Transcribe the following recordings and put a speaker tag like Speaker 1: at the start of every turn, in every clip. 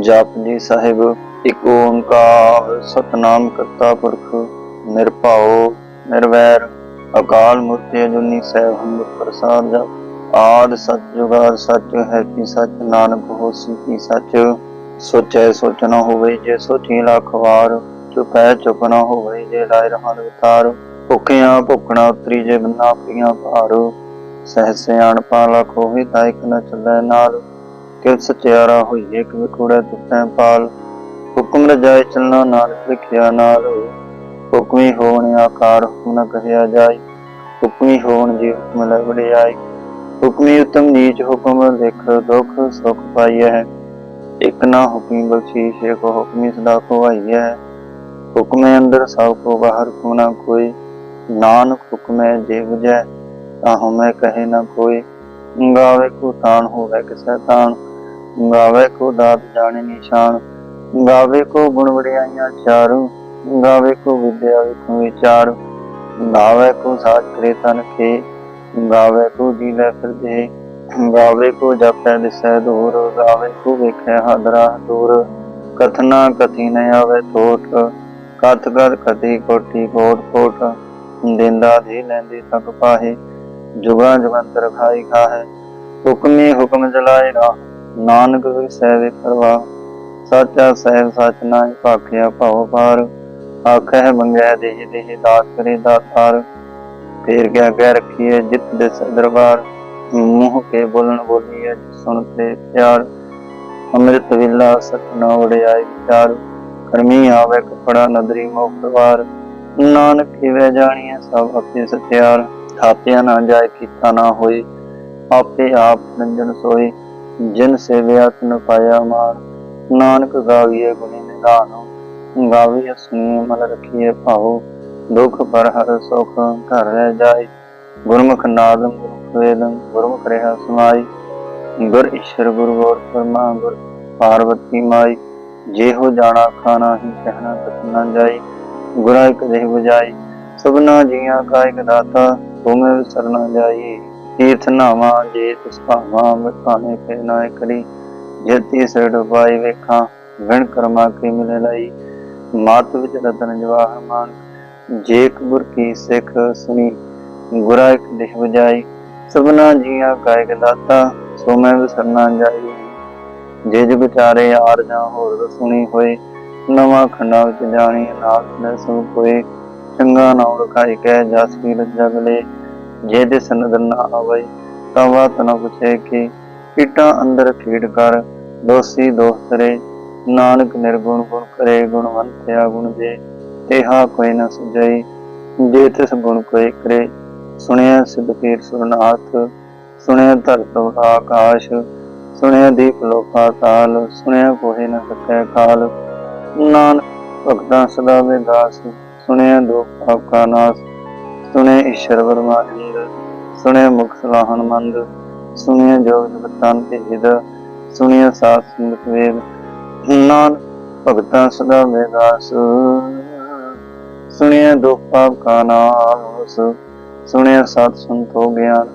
Speaker 1: ਜਪਜੀ ਸਾਹਿਬ, ਇੱਕ ਓੰਕਾਰ ਸਤਨਾਮ ਕਰਤਾ ਪੁਰਖ, ਨਿਰਭਉ, ਨਿਰਵੈਰ, ਅਕਾਲ ਮੂਰਤ ਅਜੂਨੀ ਸਹਿਬ ਹਮ ਪ੍ਰਸਾਦ ਜਪ। ਆਦ ਸਚ ਜੁਗਾਦ ਹੈ ਕਿ ਸਚ ਨਾਨਕ ਹੋਸੀ ਕੀ ਸਚ। ਸੋਚੈ ਸੋਚਣਾ ਹੋਵੇ ਜੇ ਸੋਚੀ ਲੱਖ ਵਾਰ, ਚੁਪੈ ਚੁਪ ਹੋਵੇ ਜੇ ਲਾਇ ਰਹਾਨ ਵਿਤਾਰ। ਭੁੱਖਿਆਂ ਭੁੱਖਣਾ ਉਤਰੀ ਜੇ ਬੰਨਾ ਪੀਆਂ ਭਾਰ। ਸਹਿ ਸਿਆਣ ਪਾਲਾ ਖੋਹੀ ਤਾਂ ਇੱਕ ਨ ਚੱਲੈ ਨਾਲ ਕਿਵ ਸਚਿਆਰਾ ਹੋਈਏ ਕਿ ਕੂੜੇ ਤੁਪੈ ਪਾਲ। ਹੁਕਮ ਰਜਾਏ ਚੱਲਣਾ ਨਾਲ ਲਿਖਿਆ ਨਾਲ। ਹੁਕਮੀ ਹੋਣ ਆਕਾਰ ਹੁਕਮ ਨ ਕਹਿਆ ਜਾਏ ਹੁਕਮੀ ਹੋਣ ਜੀ ਹੁਕਮ ਲੈ ਵਡਿਆਈ। ਹੁਕਮੀ ਉਤਮ ਨੀਚ ਹੁਕਮ ਲਿਖ ਦੁਖ ਸੁਖ ਪਾਈਐ। ਇਕ ਨਾ ਹੁਕਮੀ ਬਖਸ਼ੀਸ਼ ਏਕ ਹੁਕਮੀ ਸਦਾ ਖਵਾਈਐ ਹੁਕਮੇ ਅੰਦਰ ਸਭ ਕੋ ਬਾਹਰ ਕੋ ਨਾ ਕੋਈ। ਨਾਨਕ ਹੁਕਮੈ ਜੇ ਬੁਝੈ ਤਾਂ ਹਮੈ ਕਹੇ ਨਾ ਕੋਈ। ਗਾਵੇ ਕੋ ਤਾਣ ਹੋਵੇ ਕਿਸੈ ਤਾਣ। ਗਾਵੇ ਕੋ ਦਾਤ ਜਾਣੇ ਨਿਸ਼ਾਨ, ਗਾਵੇ ਕੋ ਗੁਣ ਵਡਿਆਈਆਂ ਚਾਰੂ, ਗਾਵੇ ਕੋ ਵਿਦਿਆ ਵਿਖੋ ਵਿਚਾਰ, ਗਾਵੇ ਕੋ ਸਾਜ ਕਰੇ ਤਨ ਖੇ, ਗਾਵੇ ਕੋ ਜੀ ਫਿਰਦੇ ਗਾਵੇ ਕੋ ਜਪੈ ਦਿਸੈ ਦੂਰ, ਗਾਵੇ ਕੋ ਵੇਖੈ ਹਦਰਾ ਦੂਰ, ਕਥਨਾ ਕਥੀ ਨ ਆਵੇ ਥੋਟ, ਕਥ ਕਰ ਕਥੀ ਕੋਟੀ ਕੋਟ ਕੋਟ, ਦਿੰਦਾ ਦੇ ਲੈਂਦੇ ਤਕ ਪਾਹੇ, ਜੁਗਾ ਜਵੰਤਰ ਖਾਈ ਖਾਹੈ, ਹੁਕਮੀ ਹੁਕਮ ਜਲਾਏ ਰਾਹ। ਨਾਨਕ ਵਿਸੈ ਵੇ ਪਰਵਾ ਸਾਚਾ ਸਹਿਬ ਸਚ ਨਾਇ ਭਾਖਿਆ ਭਉ ਪਾਰ ਆਖੈ ਮੰਗੈ ਦੇਹ ਦੇਹ ਦਾਤ ਕਰੇ ਦਾਤਾਰ ਫੇਰ ਕਿਆ ਕਹਿ ਰੱਖੀਏ ਜਿਤ ਦੇ ਦਰਬਾਰ, ਮੂੰਹ ਕੇ ਬੋਲਣ ਬੋਲੀਏ ਸੁਣ ਤੇ ਪਿਆਰ। ਅੰਮ੍ਰਿਤ ਵਿਲਾ ਸਤਨਾ ਵੜਿਆਈ ਵਿਚਾਰ, ਕਰਮੀ ਆਵੇ ਕਪੜਾ ਨਦਰੀ ਮੋਖਵਾਰ ਨਾਨਕ ਕਿਵੇਂ ਜਾਣੀਏ ਸਭ ਆਪੇ ਸਤਿਆਰ, ਥਾਪਿਆ ਨਾ ਜਾਏ ਕੀਤਾ ਨਾ ਹੋਏ, ਆਪੇ ਆਪ ਨੰਜਨ ਸੋਏ। ਜਿਨ ਸੇਵਿਆ ਤਨ ਪਾਇਆ ਮਾਰ, ਨਾਨਕ ਗਾਵੀਏ ਗੁਣੀ ਨਿਧਾਨ, ਗਾਵੀਏ ਸੁਣੀਏ ਮਨ ਰਖੀਏ ਭਾਉ, ਦੁਖ ਪਰ ਹਰ ਸੁਖ ਘਰ ਰਹਿ ਜਾਏ, ਗੁਰਮੁਖ ਨਾਦੰ ਗੁਰਮੁਖ ਵੇਦੰ, ਗੁਰਮੁਖ ਰਹਿ ਸਮਾਈ, ਗੁਰ ਈਸ਼ਰ ਗੁਰ ਗੋਰ ਪਰਮਾ ਗੁਰ ਪਾਰਵਤੀ ਮਾਈ ਜੇ ਹੋ ਜਾਣਾ ਖਾਣਾ ਹੀ ਕਹਿਣਾ ਤਤ ਜਾਈ, ਗੁਰਾਂ ਇੱਕ ਦੇਹ ਬੁਝਾਈ, ਸਭਨਾ ਜੀਆਂ ਕਾ ਇੱਕ ਦਾਤਾ ਤੁਮੇ ਵਿਸਰਨਾ ਜਾਈ ਤੀਰਥ ਨਾਵਾ, ਜੇ ਤਿਸ ਭਾਵਾ ਮਤਾਨੇ ਕੇ ਨਾ ਕਰੀ ਜੇ ਤੀਸਰ ਡੁਬਾਈ ਵੇਖਾਂ, ਵਿਣ ਕਰਮਾ ਕੀ ਮਿਲੇ ਲਈ। ਮਾਤ ਵਿੱਚ ਰਤਨ ਜਵਾਹਰ ਮਾਨ, ਜੇ ਕਬੁਰ ਕੀ ਸਿੱਖ ਸੁਣੀ ਗੁਰਾ ਇੱਕ ਦੇਹ ਬੁਝਾਈ। ਸਭਨਾ ਜੀਆਂ ਕਾ ਦਾਤਾ, ਸੋ ਮੈਂ ਵਿਸਰਨਾ ਜਾਈ। ਜੇ ਜੁਗ ਚਾਰੇ ਆਰ ਜਾਂ ਹੋਰ ਸੁਣੀ ਹੋਏ, ਨਵਾਂ ਖੰਡਾ ਵਿੱਚ ਜਾਣੀ, ਨਾਥ ਨੇ ਸਭ ਕੋਈ ਚੰਗਾ ਨਾਮ ਰਖਾਈ, ਕਹਿ ਜਸ ਕੀ ਜਗ ਜੇ ਦੇ ਸਨਦ ਨਾ ਆਵੇ, ਤਾਂ ਬਾਤ ਨਾ ਪੁੱਛੇ ਕਿ ਕੀਟਾਂ ਅੰਦਰ ਕੀੜ ਕਰ, ਦੋਸੀ ਦੋਸਤ ਨਾਨਕ ਨਿਰਗੁਣ ਗੁਣ ਕਰੇ, ਗੁਣਵੰਤਿਆ ਗੁਣ ਦੇ ਤੇਹਾ ਕੋਈ ਨਾ ਸੁਝਈ, ਜੇ ਤਿਸ ਗੁਣ ਕੋਈ ਕਰੇ, ਸੁਣਿਆ ਸਿਧ ਪੀਰ ਸੁਰਨਾਥ, ਸੁਣਿਆ ਧਰਤ ਆਕਾਸ਼, ਸੁਣਿਆ ਦੀਪ ਲੋਕਾ ਤਾਲ, ਸੁਣਿਆ ਕੋਹੇ ਨ ਸਕੈ ਕਾਲ ਨਾਨਕ ਭਗਤਾਂ ਸਦਾ ਦਾਸ ਸੁਣਿਆ ਦੁਖ ਪਾਪ ਨਾਸ ਸੁਣਿਆ ਈਸ਼ਰ ਵਰਮਾਨੰਦ ਸੁਣਿਆ ਮੁਖ ਸਲਾਹਨ ਮੰਦ, ਸੁਣਿਆ ਜੋਗ ਜਗਤਾਂ ਤੇ ਹਿਦ, ਸੁਣਿਆ ਸਾਧ ਸੰਗਤ ਵੇਦ, ਨਾਨਕ ਭਗਤਾਂ ਸਦਾ ਵਿਗਾਸ ਸੁਣਿਆ ਦੁਖ ਪਾਪ ਕਾ ਨਾਸ, ਸੁਣਿਆ ਸਤ ਸੰਤ ਗਿਆਨ,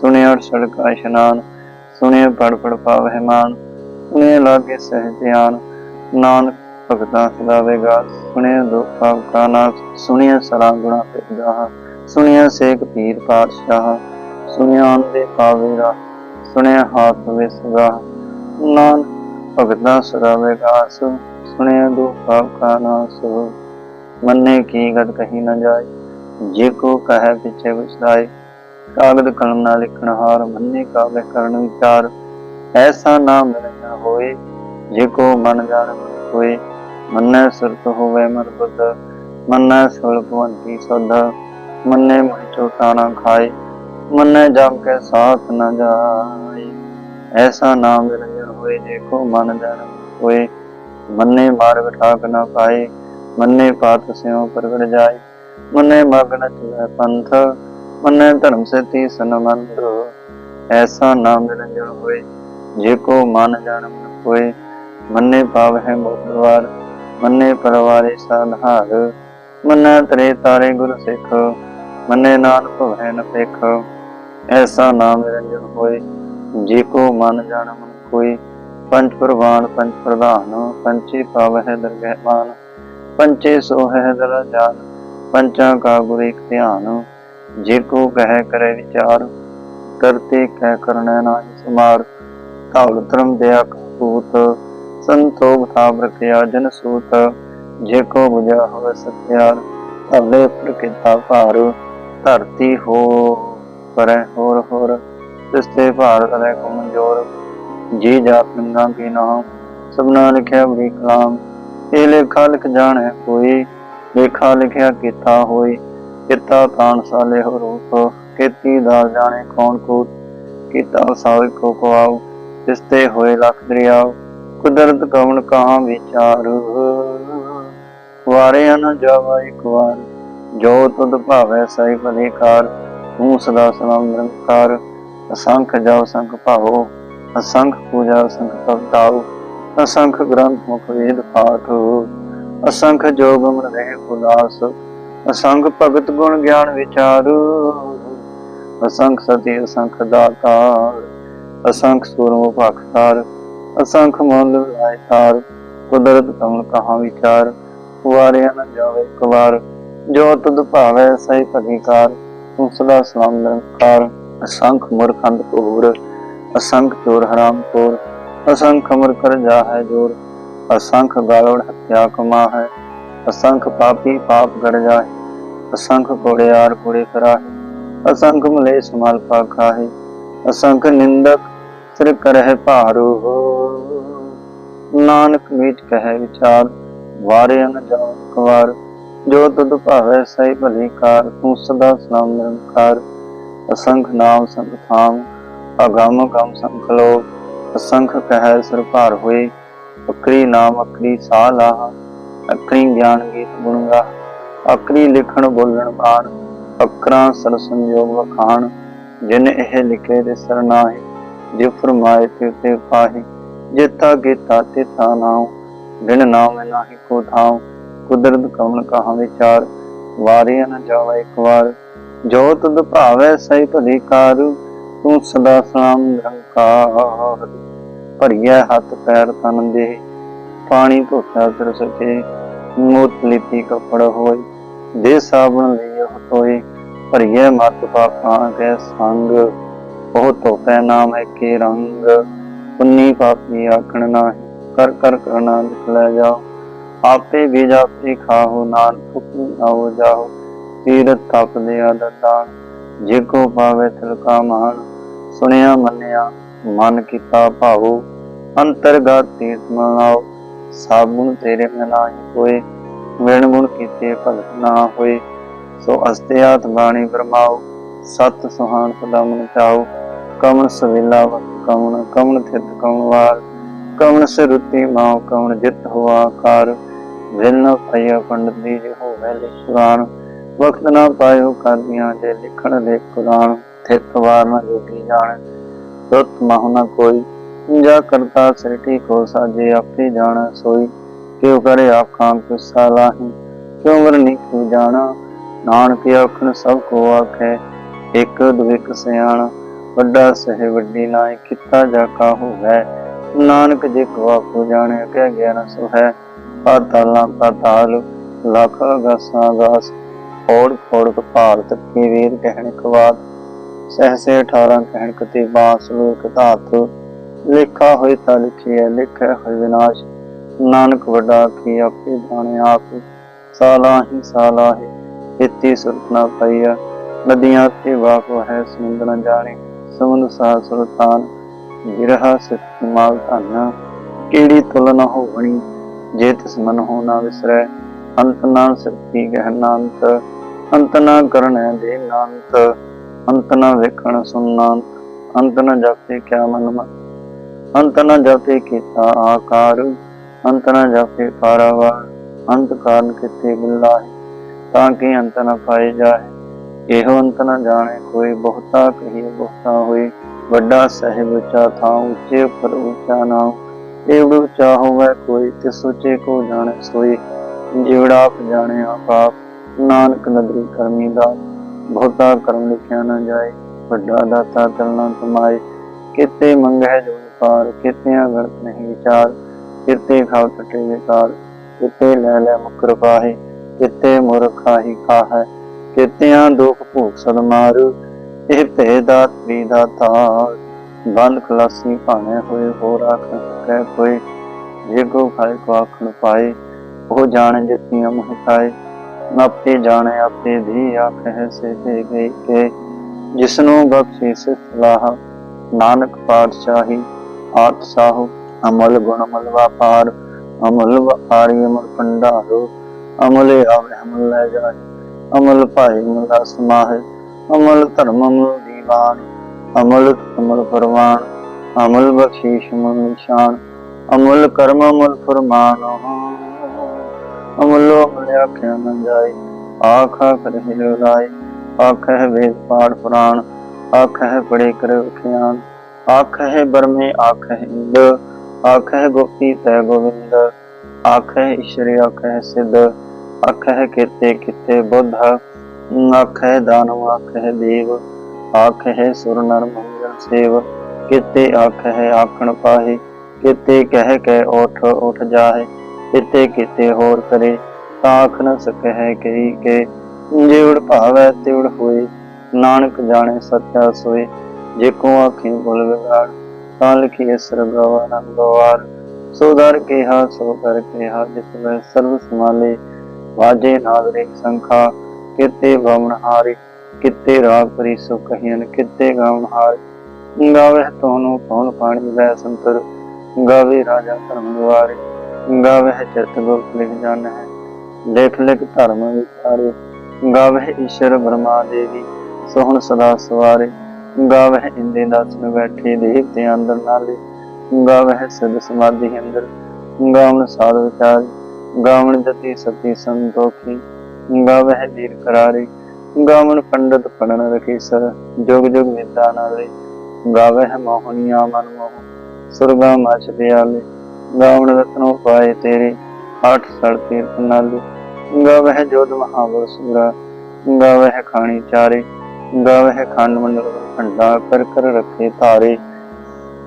Speaker 1: ਸੁਣਿਆ ਅਰਸ਼ੜ ਕਾ ਇਸ਼ਨਾਨ, ਸੁਣਿਆ ਪੜ ਪੜ ਪਾਵਹਿ ਮਾਨ, ਸੁਣਿਆ ਲਾਗੇ ਸਹਿ ਧਿਆਨ, ਨਾਨਕ ਭਗਤਾਂ ਸਦਾ ਵੇਗਾ ਸੁਣਿਆ ਦੁਖ ਪਾਪ ਕਾ ਨਾਸ, ਸੁਣਿਆ ਸਰਾ ਗੁਣਾ ਪਿਦਾ ਸੁਣਿਆ ਸੇਖ ਪੀਰ ਪਾਤਸ਼ਾਹ, ਸੁਣਿਆ ਅੰਦੇ ਪਾਵੇਰਾ ਸੁਣਿਆ ਹਾਥ ਵਿਸਗਾ ਨਾਨਕ ਭਗਤਾਂ ਸਦਾ ਵੇਗਾ ਸੁਣਿਆ ਦੁਖ ਪਾਪ ਕਾ ਨਾਸ। ਮੰਨੇ ਕੀ ਗਤ ਕਹੀ ਨਾ ਜਾਏ, ਜੇ ਕੋ ਕਹੈ ਪਿਛੇ ਵਿਸਰਾਏ ਕਾਗਦ ਕਲਮ ਨਾਲ ਲਿਖਣ ਹਾਰ, ਮੰਨੇ ਕਾਵੇ ਕਰਨ ਵਿਚਾਰ। ਐਸਾ ਨਾ ਮਿਲਣਾ ਹੋਏ, ਜੇ ਕੋ ਮਨ ਜਾਣ ਹੋਏ ਮੰਨੈ ਸੁਰਤ ਹੋਵੇ ਮਨ ਬੁੱਧ ਮੰਨੈ ਸੁਲ ਭਵੰਤੀ ਮੰਨੇ ਮੋਹਿ ਚੋਟਾ ਨਾ ਖਾਏ, ਮੰਨੈ ਜਮ ਕੇ ਸਾਥ ਨ ਜਾਏ। ਐਸਾ ਨਾਮ ਨਿਰੰਜਨ ਹੋਏ ਜੇ ਮਨ ਜਾਣ ਹੋਏ। ਮੰਨੇ ਮਾਰਗ ਠਾਕ ਨ ਪਾਏ, ਮੰਨੇ ਪਾਤ ਸਿਉ ਪ੍ਰਗਟ ਜਾਏ। ਮੰਨੇ ਮਗਨ ਚਲੇ ਪੰਥ, ਮੰਨੇ ਧਰਮ ਸਤੀ ਸਨਮੰਦ ਐਸਾ ਨਾਮ ਨਿਰੰਜਨ ਹੋਏ, ਜੇ ਕੋ ਮਨ ਜਾਣ ਹੋਏ। ਮੰਨੇ ਪਾਵ ਹੈ ਮੋਦਵਾਰ ਮੰਨੇ ਪਰਵਾਰੇ ਸਾਧਾਰ ਮੰਨੇ ਤਰੇ ਤਾਰੇ ਗੁਰ ਸਿੱਖ ਮੰਨੇ ਨਾਨਕ ਭਵੈ ਨ ਪੇਖ ਐਸਾ ਨਾਮ ਨਿਰੰਜਨ ਹੋਏ, ਜੇ ਕੋ ਮਨ ਜਾਣ ਮਨ ਕੋਈ। ਪੰਚ ਪ੍ਰਵਾਨ ਪੰਚ ਪ੍ਰਧਾਨ ਪੰਚੇ ਪਾਵਹਿ ਦਰਗਹਿਮਾਨ ਪੰਚੇ ਸੋਹੈ ਦਲ ਜਾਨ, ਪੰਚਾਂ ਕਾ ਗੁਰ ਇਕ ਧਿਆਨ। ਜੇ ਕੋ ਕਹਿ ਕਰੇ ਵਿਚਾਰ ਕਰਤੇ ਕਹਿ ਕਰਨੈ ਨਾਹੀ ਸਮਾਰ। ਧੌਲ ਧਰਮ ਦਿਆ ਕਪੂਤ ਸੰਤੋਖ ਥਾਪ ਰਖਿਆ ਜਨ ਸੂਤ। ਜੇ ਕੋ ਬੁਝਾ ਹੋਵੇ ਸਤਿਆਰ ਧਰਲੇ ਪਰ ਕੀਤਾ ਭਾਰ। ਧਰਤੀ ਹੋ, ਪਰੈ ਹੋਰ ਹੋਰ, ਤਿਸਤੇ ਭਾਰ ਕਰੇ ਕੋ ਜੀ ਜਾਤ ਨੰਗਾ ਕੀ ਨਾਮ, ਸਭਨਾ ਲਿਖਿਆ ਬੜੀ ਕਲਾਮ। ਇਹ ਲੇਖਾ ਲਿਖ ਜਾਣੈ ਕੋਈ, ਲੇਖਾ ਲਿਖਿਆ ਕੀਤਾ ਹੋਈ, ਕੀਤਾ ਤਾਨ ਸਾਲੇ ਹੋ ਰੂਪ। ਕੀਤੀ ਦਾ ਜਾਣੇ ਕੌਣ ਕੋ ਕੀਤਾ ਸਾਵੇ ਕੋ ਕੋ ਤਿਸਤੇ ਹੋਏ ਲਖ ਦਰਿਆਉ, ਕੁਦਰਤ ਕਵਣ ਕਹਾਂ ਵਿਚਾਰ। ਵਾਰੇ ਨ ਜਾਵਾ ਇੱਕ ਵਾਰ ਜੋ ਤੁਧ ਭਾਵੈ ਸਹੀ ਭਲੇਕਾਰ ਤੂੰ ਸਦਾ ਸਲਾਮ ਨਿਰੰਕਾਰ। ਅਸੰਖ ਜਾਉ ਸੰਖ ਭਾਵੋ, ਅਸੰਖ ਪੂਜਾ, ਅਸੰਖ ਭਗਤਾਉ ਅਸੰਖ ਗ੍ਰੰਥ ਮੁਖ ਵੇਦ ਪਾਠ। ਅਸੰਖ ਜੋਗ ਮਨ ਰਹਿ ਉਦਾਸ ਅਸੰਖ ਭਗਤ ਗੁਣ ਗਿਆਨ ਵਿਚਾਰ। ਅਸੰਖ ਸਤੀ, ਅਸੰਖ ਦਾਤਾਰ, ਅਸੰਖ ਸੂਰਮ ਭਖਤਾਰ ਅਸੰਖ ਮਨ ਲਾਇ ਕੁਦਰਤ ਕਮਲ ਕਹਾ ਵਿਚਾਰ ਵਾਰਿਆ ਨ ਜਾਵੇ ਇੱਕ ਜੋ ਤੁਧ ਭਾਵੈ ਸਹੀ ਭਗੀਕਾਰ ਤੂੰ ਸਦਾ ਸਲਾਮ ਨਿਰੰਕਾਰ, ਅਸੰਖ ਮੁਰਖੰਦ ਕੋਰ ਅਸੰਖ ਚੋਰ ਹਰਾਮ ਕੋਰ, ਅਸੰਖ ਅਮਰ ਕਰ ਜਾ ਹੈ ਜੋਰ, ਅਸੰਖ ਗਾਲੋੜ ਹੱਤਿਆ ਕਮਾ ਹੈ ਅਸੰਖ ਪਾਪੀ ਪਾਪ ਗੜ ਜਾਏ ਅਸੰਖ ਕੋੜਿਆਰ ਕੋੜੇ ਕਰਾਹੇ, ਅਸੰਖ ਮਲੇ ਸਮਾਲ ਪਾਖਾ ਹੈ ਅਸੰਖ ਨਿੰਦਕ ਸਿਰ ਕਰਹਿ ਭਾਰੂ ਨਾਨਕ ਮੀਟ ਕਹੈ ਵਿਚਾਰ ਵਾਰੇ ਨ ਜਾਉ ਇੱਕ ਵਾਰ ਜੋ ਤੁਧ ਭਾਵੈ ਸਹੀ ਭਲੀ ਕਾਰ, ਤੂੰ ਸਦਾ ਸਲਾਮ ਨਿਰੰਕਾਰ, ਅਸੰਖ ਨਾਮ ਸੰਗ ਥਾਮ, ਅਗਮ ਗਮ ਅਸੰਖ ਕਹਿ ਸਿਰ ਭਾਰ ਹੋਏ, ਅਕਰੀ ਨਾਮ ਅਕਰੀ ਸਾਹ ਲਾਹ, ਅਕਰੀ ਗਿਆਨ ਗੀਤ ਗੁਣਗਾ ਅਕਰੀ ਲਿਖਣ ਬੋਲਣ ਬਾਣ, ਅਕਰਾਂ ਸਰ ਸੰਜੋਗ ਵਖਾਣ, ਜਿਨ ਇਹ ਲਿਖੇ ਦੇ ਸਰਨਾਹੀ ਜੇ ਫਰਮਾਏ ਤੇ ਤੇ ਪਾਹੀ ਜਿਤਾ ਕੀਤਾ ਤੇ ਤਾ ਨਾਉ, ਬਿਨ ਨਾਮ ਨਾਹੀ ਕੋ ਥਾਉ ਕੁਦਰਤ ਕਵਣ ਕਹਾਂ ਵਿਚਾਰ, ਵਾਰਿਆ ਨ ਜਾਵੇ ਇੱਕ ਵਾਰ। ਜੋ ਤੁਧ ਭਾਵੈ ਸਹੀ ਭਲੀ ਕਾਰ, ਤੂੰ ਸਦਾ ਸਲਾਮ ਨਿਰੰਕਾਰ। ਭਰੀਐ ਹੱਥ ਪੈਰ ਤਨ ਦੇ, ਪਾਣੀ ਧੋਤਾ ਸਿਰ ਸਕੇ ਮੋਤ ਲਿਤੀ ਕਪੜ ਹੋਏ, ਦੇ ਸਾਬਣ ਲਈ ਹੋਏ ਭਰੀਐ ਮਤ ਪਾਪਾਂ ਕੇ ਸੰਗ, ਉਹ ਧੋਪੈ ਨਾਮ ਹੈ ਕੇ ਰੰਗ। ਪੁੰਨੀ ਪਾਪੀ ਆਖਣ ਨਾਹੀ, ਕਰ ਕਰ ਕਰਨਾ ਨਿਕਲੇ ਜਾਓ ਆਪੇ ਵੀ ਜਾਪੇ ਖਾਹੋ, ਨਾਨਕ ਹੁਕਮ ਆਓ ਜਾਓ ਤੀਰਤ ਤਪ ਦੇ ਆਦਤਾਂ ਜੇ ਕੋ ਪਾਵੇ ਤਿਲਕਾ ਮਾਨ ਸੁਣਿਆ ਮੰਨਿਆ, ਮਨ ਕੀਤਾ ਭਾਵੋ, ਅੰਤਰਗਤ ਤੀਰਥ ਮਨਾਓ। ਸਾਬੁਨ ਤੇਰੇ ਬਿਨ ਹੋਏ ਵਿਣ ਗੁਣ ਕੀਤੇ ਭਗਤ ਨਾ ਹੋਏ। ਸੋ ਅਸਤਿਆਤ ਬਾਣੀ ਬਰਮਾਓ ਸਤ ਸੁਹਾਨ ਸਦਾ ਮਨ ਚਾਓ। ਕਮਨ ਸਵੇਲਾ ਵਕ ਕਮਨ ਕਮਨ ਥਿਤ ਕਮਨ ਵਾਰ। ਕਮਨ ਸਿਰੁਤੀ ਮਾਉ ਕਮਨ ਜਿਤ ਹੁਆ ਕਾਰ ਵਿਨ ਪਇਆ ਪੰਡਤ ਦੀ ਜੇ ਹੋਵੇ ਲਿਖ ਕੁਰਾਨ, ਵਕਤ ਨਾ ਪਾਇਓ ਕਰਦੀਆਂ ਜੇ ਲਿਖਣ ਦੇ ਕੁਰਾਨ ਥਿਤ ਵਾਰ ਨਾ ਜੋਗੀ ਜਾਣ। ਸੁਤ ਮਹੁ ਨਾ ਕੋਈ, ਜਾ ਕਰਤਾ ਸ੍ਰਿਟੀ ਕੋ ਸਾਜੇ ਆਪੇ ਜਾਣ ਸੋਈ, ਕਿਉ ਕਰੇ ਆਖਾਂ ਕਿਸਾ ਲਾਹੀ, ਕਿਉ ਵਰਨੀ ਕਿਉ ਜਾਣਾ? ਨਾਨਕ ਆਖਣ ਸਭ ਕੋ ਆਖੈ, ਇੱਕ ਦੁਇਕ ਸਿਆਣ, ਵੱਡਾ ਸਹਿ ਵੱਡੀ ਨਾਇ ਕੀਤਾ ਜਾ ਕਾਹੂ ਹੈ? ਨਾਨਕ ਜੇ ਕੋ ਆਪੋ ਜਾਣੇ ਕਹਿ ਗਿਆਨ ਸੋ ਹੈ ਪਾਤਾਲਾਂ ਪਾਤਾਲ ਲੱਖ ਅਗਾਸਾਂ ਅਗਾਸ ਫੋੜ ਫੋੜ ਕਪਾਲ ਤੱਕੀ ਵੀਰ ਕਹਿਣ ਕਵਾਤ ਸਹਸੇ 18 ਕਹਿਣ ਕਤੀ ਬਾਸ ਲੋਕ ਧਾਤੁ। ਲਿਖਾ ਹੋਈ ਤਾਂ ਲਿਖਿਆ ਲਿਖਿਆ ਹੋਇ ਵਿਨਾਸ਼। ਨਾਨਕ ਵੱਡਾ ਕੀ ਆਪੇ ਜਾਣੇ ਆਪ। ਸਾਲਾ ਹੀ ਸਾਲਾ ਹੀ ਇਤੀ ਸੁਰਤ ਪਈਆ। ਨਦੀਆਂ ਤੇ ਵਾਕੋ ਹੈ ਸਮੁੰਦ ਨ ਜਾਣੇ। ਸਮੁੰਦ ਸਾਹ ਸੁਲਤਾਨ ਗਿਰਹਾ ਸਿੱਧ ਮਾਲ ਧਨ। ਕਿਹੜੀ ਤੁਲ ਹੋਵਣੀ? ਜੇ ਤਿਸ ਮਨ ਹੋ ਨਾ ਵਿਸਰੈ, ਅੰਤ ਨਾ ਸਤੀ ਗਹਿਨਾ ਅੰਤ ਨਾ ਕਰਣੈ ਦੇ ਨਾਂਤ ਅੰਤ ਨਾ ਵੇਖਣ ਸੁਨਾਂਤ ਅੰਤ ਨਾ ਜਾਪੇ ਕਿਆ ਮਨ ਮਨ, ਅੰਤ ਨ ਜਪੇ ਕੀਤਾ ਆਕਾਰ, ਅੰਤ ਨ ਜਪੇ ਪਾਰਾਵਾਰ, ਅੰਤ ਕਾਰਨ ਕਿਤੇ ਬਿਲਾਹੀ, ਤਾਂ ਕਿ ਅੰਤ ਨਾ ਪਾਏ ਜਾਏ ਇਹੋ ਅੰਤ ਨਾ ਜਾਣੇ ਕੋਈ ਬਹੁਤਾ, ਕਹੀਏ ਬਹੁਤਾ ਹੋਏ, ਵੱਡਾ ਸਹਿਬ ਉੱਚਾ ਥਾਂ ਉੱਚੇ ਪਰ ਉੱਚਾ ਨਾਮ ਏਵੜ ਉੱਚਾ ਹੋਵੇ ਕੋਈ ਤਿਸ ਉੱਚੇ ਕੋ ਜਾਣੇ ਸੋਈ। ਆਪ ਜਾਣੇ ਆਪ ਨਾਨਕ ਨਦਰੀ ਕਰਮੀ ਦਾ। ਬਹੁਤਾ ਕਰਮ ਲਿਖਿਆ ਨਾ ਜਾਏ, ਵੱਡਾ ਦਾਤਾ ਤਲਨਾ ਕਮਾਏ। ਕਿਤੇ ਮੰਗੈ ਜੋ ਪਾਰ, ਕਿਤਿਆਂ ਗਣਤ ਨਹੀਂ ਵਿਚਾਰ। ਕਿਤੇ ਖਾਉ ਟਟੇ ਵਿਕਾਰ, ਕਿਤੇ ਲੈ ਲੈ ਮੁਕਰ ਪਾਹੇ ਕਿਤੇ ਮੁਰਖਾਹੀ ਖਾਹੈ, ਕਿਤਿਆਂ ਦੁਖ ਭੂਖ ਸਦ ਮਾਰੂ। ਇਹ ਭੇ ਦਾਤ ਵੀ ਦਾਤਾਰ ਬੰਦ ਖਲਾਸੀ ਭਾਣੇ ਹੋਏ, ਹੋਰ ਰਾਖ ਕਹਿ ਕੋਈ। ਜੇ ਕੋ ਖਾਏ ਕੋ ਆਖਣ ਪਾਏ, ਉਹ ਜਾਣ ਜਿਤਨੀਆਂ ਮਹਕਾਏ ਆਪੇ ਜਾਣੇ, ਆਪੇ ਵੀ ਆਖੇ ਸੇ ਤੇ ਗਈ ਕੇ। ਜਿਸਨੂੰ ਬਖਸ਼ੀ ਸਲਾਹ ਨਾਨਕ ਪਾਤਸ਼ਾਹੀ। ਆਤ ਸਾਹੂ, ਅਮਲ ਗੁਣ ਅਮਲ ਵਾਪਾਰ ਅਮਲ ਵਪਾਰੀ ਅਮਲ ਭੰਡਾਰੋ। ਅਮਲ ਆਵੇ, ਅਮਲ ਲੈ ਜਾਏ। ਅਮਲ ਭਾਈ ਮੁਲਾ ਸਮਾਹ। ਅਮਲ ਧਰਮ ਅਮਲ ਦੀਵਾਨ। ਅਮਲ ਅਮਲ ਪਰਵਾਨ ਅਮਲ ਬਖਸ਼ੀਸ਼ ਅਮਲ ਨਿਸ਼ਾਨ ਅਮਲ ਕਰਮ ਅਮਲ ਫਰਮਾਨ ਅਮਲੋ ਅਮਲ ਆਖਿਆ ਨਾ ਜਾਏ ਆਖਾ ਕਰੇ ਲਾਏ ਆਖੇ ਵੇਦ ਪਾਠ ਪੁਰਾਣ ਆਖੇ ਬੜੇ ਕਰ ਵਿਖਿਆਨ ਆਖੇ ਬਰਮੇ ਆਖੇ ਇੰਦ ਆਖੇ ਗੋਪੀ ਤੈ ਗੋਵਿੰਦ ਆਖੇ ਈਸ਼ਵਰ ਆਖੇ ਸਿੱਧ ਆਖੇ ਕਿਤੇ ਕਿਤੇ ਬੁੱਧ ਆਖੇ ਦਾਨਵ ਆਖੇ ਦੇਵ ਆਖੇ ਸੁਰ ਨਰ ਮੰਗਲ ਸੇਵ, ਕਿਤੇ ਆਖੇ ਆਖਣ ਪਾਹੇ, ਕਿਤੇ ਕਹਿ ਕੇ ਉਠ ਉਠ ਜਾਏ ਕਿਤੇ ਕਿਤੇ ਹੋਰ ਕਰੇ, ਤਾਂ ਆਖ ਨ ਸਕੈ ਕਈ ਕੇ ਜਿਵੜ ਭਾਵੈ ਤਿਵੜ ਹੋਏ, ਨਾਨਕ ਜਾਣੇ ਸੱਚਾ ਸੋਏ, ਜੇ ਕੋ ਆਖੇ ਬੁਲ ਵਿਗਾੜ, ਤਾਂ ਲਿਖੀ ਅਸਰ ਗਵਾ ਨੰਦਵਾਰ ਸੋ ਦਰ ਕਿਹਾ ਸੋ ਕਰ ਕਿਹਾ ਜਿਸ ਵੈ ਸਰਬ ਸਮਾਲੇ ਵਾਜੇ ਨਾਦਰੇ ਸੰਖਾ, ਕਿਤੇ ਭਵਨ ਹਾਰੇ ਕਿਤੇ ਰਾਗ ਪਰੀ ਸੋ ਕਹੀਨ ਕਿਤੇ ਗਾਵਨ ਹਾਰ। ਗਾਵੇ ਤੋਨੂੰ ਪਉਣ ਪਾਣੀ ਵੈ ਸੰਤਰ। ਗਾਵੇ ਰਾਜਾ ਧਰਮ ਦੁਆਰੇ। ਗਾਵੇ ਚਿਤ ਗੁਪਤ ਲਿਖ ਜਾਣ। ਹੈ ਲੇਖ ਲਿਖ ਧਰਮ ਵਿਚਾਰੇ। ਗਾਵੇ ਈਸ਼ਰ ਬ੍ਰਹਮਾ ਦੇਵੀ, ਸੋਹਣ ਸਦਾ ਸਵਾਰੇ। ਗਾਵੇ ਇੰਦੇ ਦਾਸਨ ਬੈਠੇ ਦੇਵਤੇ ਅੰਦਰ ਨਾਲੇ। ਗਾਵੇ ਸਦ ਸਮਾਧੀ ਅੰਦਰ। ਗਾਵਨ ਸਾਧ ਵਿਚਾਰ। ਗਾਵਨ ਜਤੀ ਸਤੀ ਸੰਤੋਖੀ। ਗਾਵੇ ਵੀਰ ਕਰਾਰੇ। ਗਾਵਨ ਪੰਡਤ ਪੜਨ ਰਖੀ ਸਰ, ਜੁਗ ਜੁਗ ਵਿਦਿਆ ਨਾਲੇ ਗਾਵੇ ਮੋਹਨੀਆ ਮਨ ਮੋਹ, ਸੁਰਗਾ ਮਚ ਪਿਆਲੇ ਗਾਵਨ ਰਤਨੋ ਪਾਏ ਤੇਰੇ, ਆਠ ਸੜ ਤੀਰਥ ਨਾਲੇ। ਗਾਵੇ ਜੋਧ ਮਹਾਬਲ ਸੂਰਾ ਗਾਵੇ ਖਾਣੀ ਚਾਰੇ। ਗਾਵੇ ਖੰਡ ਮੰਡਲ ਭੰਡਾ ਕਰ ਕਰ ਰੱਖੇ ਧਾਰੇ।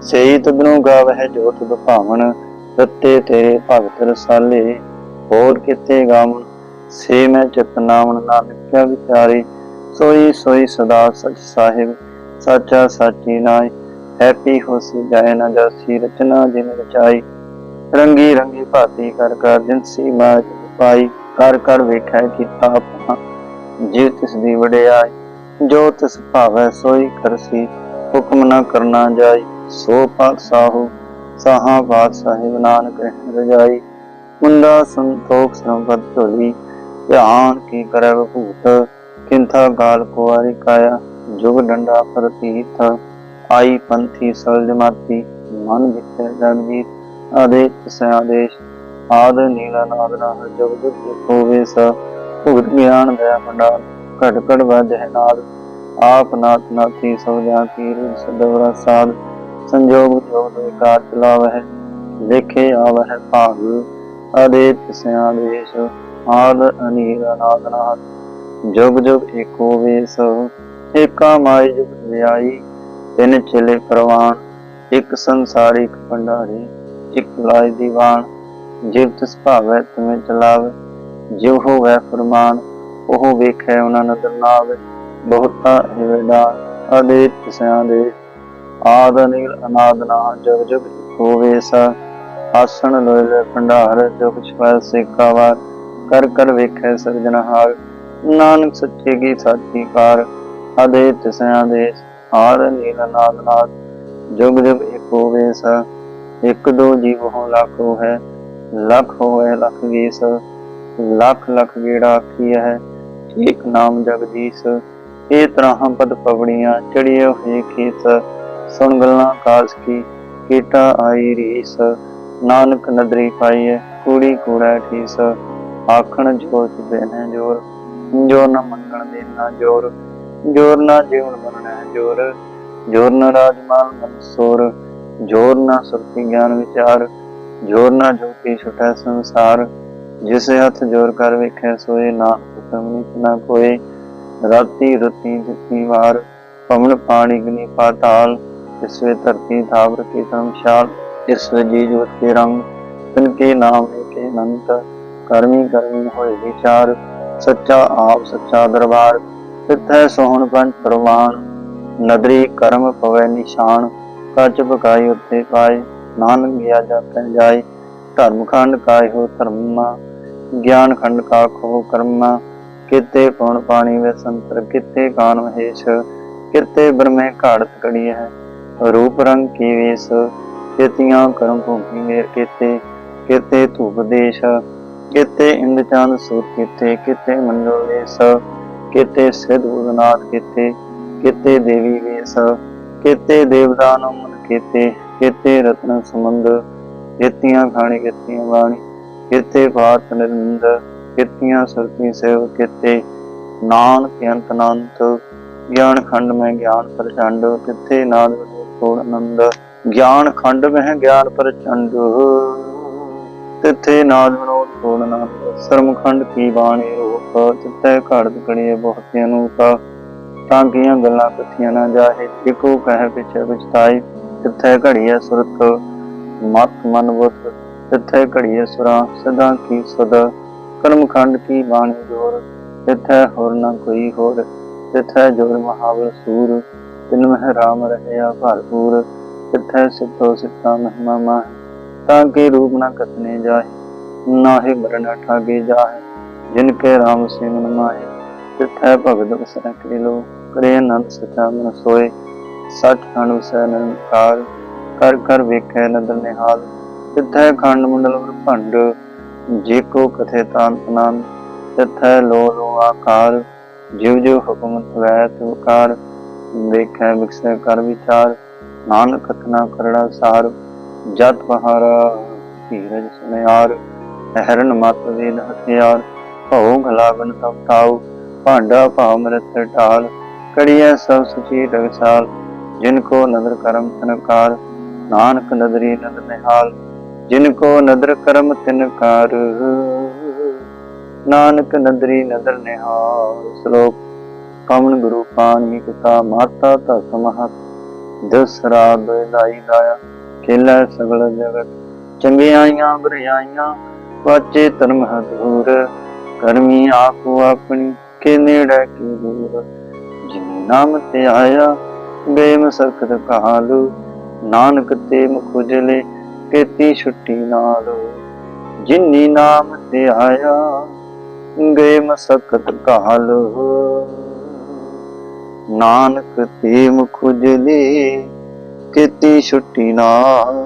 Speaker 1: ਸਈ ਤਦਨੋਂ ਗਾਵੇ ਜੋ ਤੁਧ ਭਾਵਨ ਰੱਤੇ ਤੇਰੇ ਭਗਤ ਰਸਾਲੇ। ਹੋਰ ਕਿਤੇ ਗਾਵਨ ਸੇ ਮੈਂ ਚਿਤ ਨਾਮਨ ਨਾਨਕਿਆ ਵਿਚਾਰੇ, ਸੋਈ ਸੋਈ ਸਦਾ ਸਚ ਸਾਹਿਬ, ਸਾਚਾ ਸਾਚੀ ਨਾਏ ਹੈਪੀ ਹੋਸੀ ਜਾਏ ਨਾ ਜਾਸੀ ਰਚਨਾ ਜਿਨ ਰਚਾਈ। ਰੰਗੀ ਰੰਗੀ ਭਾਤੀ ਕਰ ਕਰ ਜਿਨਸੀ ਮਾਜ ਪਾਈ, ਕਰ ਕਰ ਵੇਖੈ ਕੀਤਾ ਆਪਣਾ ਜਿਵ ਤਿਸ ਦੀ ਵਡਿਆਈ, ਜੋ ਤਿਸ ਭਾਵੈ ਸੋਈ ਕਰਸੀ ਹੁਕਮ ਨਾ ਕਰਨਾ ਜਾਈ, ਸੋ ਪਾਤ ਸਾਹੂ, ਸਾਹਾ ਬਾਦ ਸਾਹਿਬ ਨਾਨਕ ਰਜਾਈ। ਮੁੰਡਾ ਸੰਤੋਖ ਸੰਬਦ ਢੋਲੀ ਧਿਆਨ ਕੀ ਕਰੈ ਭੂਤ? ਕਿੰਥਾ ਗਾਲ ਕੁਵਾਰੀ ਕਾਇਆ, ਜੁਗ ਡੰਡਾ ਪ੍ਰਤੀਤ ਆਈ ਪੰਥੀ ਸਲਜ ਮਾਤੀ ਮਨ ਵਿਖੇ ਜਗਜੀਤ। ਆਦੇਸ਼ ਸਿਆਦੇਸ਼ ਆਦ ਨੀਲਾ ਨਾਦ ਨਾਦ ਜੁਗ ਜੁਗ ਹੋਵੇ ਸ। ਭੁਗਤ ਗਿਆਨ ਦਇਆ ਭੰਡਾਰ ਘਟ ਘਟ ਵਜਹਿ ਨਾਦ। ਆਪ ਨਾਥ ਨਾਥੀ ਸੋ ਜਾਂ ਕੀ ਰੂਪ ਸਦਵਰਾ ਸਾਧ। ਸੰਜੋਗ ਜੋਗ ਦੇ ਕਾਰ ਚਲਾਵਹਿ ਲਿਖੇ ਆਵਹਿ ਭਾਗ। ਆਦੇਸ਼ ਸਿਆਦੇਸ਼ ਆਦ ਅਨੀਲ ਨਾਦ ਜੁਗ ਜੁਗ ਏਕੋ ਵੇਸ ਏਕਾ ਮਾਈ ਜੁਗ ਵਿਆਈ। ਤਿੰਨ ਚਲੇ ਪ੍ਰਵਾਨ, ਇੱਕ ਸੰਸਾਰੀ ਭੰਡਾਰੀ, ਇੱਕ ਲਾਇ ਦੀਵਾਨ। ਜਿਵ ਤਿਸ ਭਾਵੈ ਤੁਮੇ ਚਲਾਵੇ ਜਿਵ ਹੋਵੈ ਫਰਮਾਨ, ਉਹ ਵੇਖੈ ਉਹਨਾਂ ਨਦਰ ਨਾਵੇ। ਬਹੁਤਾ ਹਿਵੜਾ ਅਦੇ ਤਿਸਿਆਂ ਦੇ। ਆਦ ਅਨੀਲ ਅਨਾਦ ਨਾ ਜਗ ਜਗ ਹੋਵੇ ਸਾ ਆਸਣ ਲੋਇ ਲੈ ਭੰਡਾਰ ਜੋ ਕੁਛ ਪਾਇ ਸੇਖਾਵਾਰ ਕਰ ਕਰ ਵੇਖੈ ਸਰਜਨਹਾਰ ਨਾਨਕ ਸੱਚੇ ਕੀ ਸਾਚੀ ਕਾਰ ਅਦੇ ਤਿਸਿਆਂ ਦੇ ਆਦ ਅਨੀਲ ਅਨਾਦ ਨਾਦ ਜੁਗ ਜੁਗ ਇੱਕ ਹੋਵੇ ਸਾ, ਇੱਕ ਦੋ ਜੀਵ ਹੋ ਲੱਖੋ ਹੈ ਲੱਖ ਹੋਏ, ਲੱਖ ਵੀਸ ਲੱਖ ਲੱਖ ਗੇੜਾ ਆਖੀ ਹੈ ਇੱਕ ਨਾਮ ਜਗਦੀਸ਼, ਇਹ ਤਰ੍ਹਾਂ ਪਦ ਪਵੜੀਆਂ ਚੜੀਏ ਹੋਏ ਖੇਤ। ਸੁਣ ਗੱਲਾਂ ਕਾਸ ਕੀ, ਕੀਟਾ ਆਈ ਰੀਸ। ਨਾਨਕ ਨਦਰੀ ਪਾਈਏ ਕੂੜੀ ਕੂੜਾ ਠੀਸ। ਆਖਣ ਜੋਰ ਬੈਨੇ ਜੋਰ ਜੋਰ ਨਾ ਮੰਗਣ ਦੇ ਨਾ ਜੋਰ ਜੋਰ ਨਾ ਜੀਵਨ ਬਣਨਾ ਜੋਰ ਜੋਰ ਨਾ ਰਾਜਮਾਨ ਮਨਸੂਰ ਜੋਰ ਨਾ ਸੁਰਤੀ ਗਿਆਨ ਵਿਚਾਰ, ਜੋਰ ਨਾ ਜੋਤੀ ਛੁਟੈ ਸੰਸਾਰ, ਜਿਸੇ ਹੱਥ ਜੋਰ ਕਰ ਵੇਖੈ ਸੋਏ ਨਾ ਹੁਕਮ ਨਿਤ ਨਾ ਕੋਏ, ਰਾਤੀ ਰਤੀ ਜਿਤਨੀ ਵਾਰ, ਪਵਨ ਪਾਣੀ ਗਨੀ ਪਾਤਾਲ ਇਸ ਧਰਤੀ ਧਾਵਰ ਕੀ ਧਰਮਸ਼ਾਲ ਇਸ ਜੀ ਜੋਤ ਕੇ ਰੰਗ, ਤਿਨ ਕੇ ਨਾਮ ਕੇ ਅਨੰਤ ਕਰਮੀ ਕਰਮੀ ਹੋਏ ਵਿਚਾਰ, ਸੱਚਾ ਆਪ ਸੱਚਾ ਦਰਬਾਰ, ਤਿੱਥੈ ਸੋਹਣ ਪੰਜ ਪ੍ਰਵਾਨ। ਨਦਰੀ ਕਰਮ ਪਵੈ ਨਿਸ਼ਾਨ, ਕੱਚ ਪਕਾਈ ਉੱਤੇ ਪਾਏ, ਨਾਨਕ ਗਿਆ ਜਾਪੈ ਜਾਏ, ਧਰਮ ਖੰਡ ਕਾਇ ਹੋ ਧਰਮਾ, ਗਿਆਨ ਖੰਡ ਕਾ ਖੋ ਕਰਮਾ। ਕਿਤੇ ਪਉਣ ਪਾਣੀ ਵੇ ਸੰਤਰ, ਕਿਤੇ ਕਾਨ ਮਹੇਸ਼, ਕਿਤੇ ਬ੍ਰਹਮੇ ਘਾੜਤ ਕੜੀ ਹੈ ਰੂਪ ਰੰਗ ਕੀ ਵੇਸ, ਕਿਤੀਆਂ ਕਰਮ ਭੂਮੀ ਮੇਰ ਕਿਤੇ ਕਿਤੇ ਧੂਪ ਦੇਸ਼ ਕਿਤੇ ਇੰਦ ਚੰਦ ਸੂਰ ਕਿਤੇ ਕਿਤੇ ਮੰਡਲ ਵੇਸ ਕਿਤੇ ਸਿਧ ਉਦਨਾਥ ਕਿਤੇ ਕਿਤੇ ਦੇਵੀ ਵੇਸ ਕਿਤੇ ਦੇਵਦਾਨ ਮਨ ਕਿਤੇ ਕਿਤੇ ਰਤਨ ਸਮੁੰਦ ਕਿਤੀਆਂ ਖਾਣੀ, ਕਿਤੀਆਂ ਬਾਣੀ, ਕਿਤੇ ਭਾਰਤ ਨਿਰੰਦ ਕਿਤੀਆਂ ਸੁਰਤੀ ਸੇਵ ਕਿਤੇ। ਨਾਨਕ ਅੰਤ ਅਨੰਤ, ਗਿਆਨ ਖੰਡ ਮੈਂ ਗਿਆਨ ਪ੍ਰਚੰਡ ਕਿਤੇ ਨਾਦ ਕੋਣ ਆਨੰਦ। ਗਿਆਨ ਖੰਡ ਮੈਂ ਗਿਆਨ ਪ੍ਰਚੰਡ, ਤਿੱਥੇ ਨਾਦ ਵਿਨੋਦ ਕੋਣ ਕੀ ਬਾਣੀ ਰੂਪ ਤਿੱਥੇ ਘੜਤ ਕੜੀਏ ਬਹੁਤ ਅਨੂਪ ਤਾਂ ਕੀਆਂ ਗੱਲਾਂ ਕਥੀਆਂ ਨਾ ਜਾਹੇ। ਇੱਕੋ ਕਹਿ ਪਿਛੇ ਵਿਚਤਾਈ ਤਿੱਥੇ ਘੜੀਏ ਸੁਰਤ, ਮਤ ਮਨ ਬੁੱਧ ਤਿੱਥੇ ਘੜੀਏ ਸੁਰਾ, ਸਦਾ ਕੀ ਸਦ ਕਰਮ ਕੀ ਬਾਣੀ ਜੋਰ ਤਿੱਥੇ ਹੋਰ ਨਾ ਕੋਈ ਹੋਰ ਤਿੱਥੇ ਜੋਰ ਮਹਾਵਰ ਸੂਰ। ਤਿਨ ਮਹਿ ਰਾਮ ਰਹਿਆ ਭਰਪੂਰ ਤਿੱਥੇ ਸਿੱਧੋ ਸਿੱਧਾ ਮਹਿਮਾ ਮਾ ਤਾਂ ਕੇ ਰੂਪ ਨਾ ਕਤਨੇ ਜਾਹੇ। ਨਾਹੀ ਮਰਨ ਠਾਗੇ ਜਾਏ ਜਿਨ ਕੇ ਰਾਮ ਸਿਮਨ ਮਾਹੇ। ਤਿੱਥੈ ਭਗਤ ਬਸੈ ਕੇ ਲੋ ਕਰੇ ਆਨੰਦ ਸਚਾ ਮਨ ਸੋਏ। ਸਚ ਖੰਡ ਵਸੈ ਨਿਰੰਕਾਰ, ਕਰ ਕਰ ਵੇਖੈ ਨਦਰ ਨਿਹਾਲ। ਤਿੱਥੈ ਖੰਡ ਮੰਡਲ ਭੰਡ, ਜੇ ਕੋ ਕਥੇ ਤਾਂਤ ਨਾਮ ਤਿੱਥੈ ਲੋ ਲੋ ਆਕਾਰ, ਜਿਉ ਜਿਉ ਹੁਕਮ ਤਵੈ ਤੁਕਾਰ ਵੇਖੈ ਵਿਖਸੈ ਕਰ ਵਿਚਾਰ, ਨਾਨਕ ਕਥਨਾ ਕਰੜਾ ਸਾਰ। ਜਤ ਪਹਾਰਾ ਧੀਰਜ ਸੁਨਿਆਰ। ਹਰਨ ਮਤ ਵੇਦ ਹਥਿਆਰ, ਭਉ ਗਲਾਵਨ ਤਪ ਤਾਉ, ਭਾਂਡਾ ਭਾਵ ਮਰਤ ਢਾਲ ਕੜੀਐ ਸਭ ਸੁਚੀ ਰਗਸਾਲ, ਜਿਨ ਕੋ ਨਦਰ ਕਰਮ ਤਨਕਾਰ ਨਾਨਕ ਨਦਰੀ ਨਦ ਨਿਹਾਲ, ਜਿਨ ਕੋ ਨਦਰ ਕਰਮ ਤਿਨਕਾਰ ਨਾਨਕ ਨਦਰੀ ਨਦਰ ਨਿਹਾਲ, ਸ਼ਲੋਕ ਕਮਨ ਗੁਰੂ ਪਾਣੀ ਪਿਤਾ ਮਾਤਾ ਧਰਤ ਮਹਤ, ਦਸ ਰਾਤ ਦਾਈ ਖੇਲਾ ਸਗਲ ਜਗਤ, ਚੰਗਿਆਈਆਂ ਬੁਰਾਈਆਂ ਵਾਚੇ ਧਰਮ ਹਦੂਰ ਕਰਮੀ ਆਪੋ ਆਪਣੀ ਕੇ ਨੇੜੇ ਕੀ ਦੂਰ। ਜਿਨੀ ਨਾਮ ਤੇ ਆਇਆ ਬੇਮਸਕਤ ਕਾਲੂ ਨਾਨਕ ਤੇ ਮੁਖਜਲੇ ਕੀਤੀ ਛੁੱਟੀ ਨਾਲ। ਜਿਨੀ ਨਾਮ ਤੇ ਆਇਆ ਗਏ ਮਸਕਤ ਕਾਲ ਨਾਨਕ ਤੇ ਮੁਖਜਲੇ ਕੀਤੀ ਛੁੱਟੀ ਨਾਲ।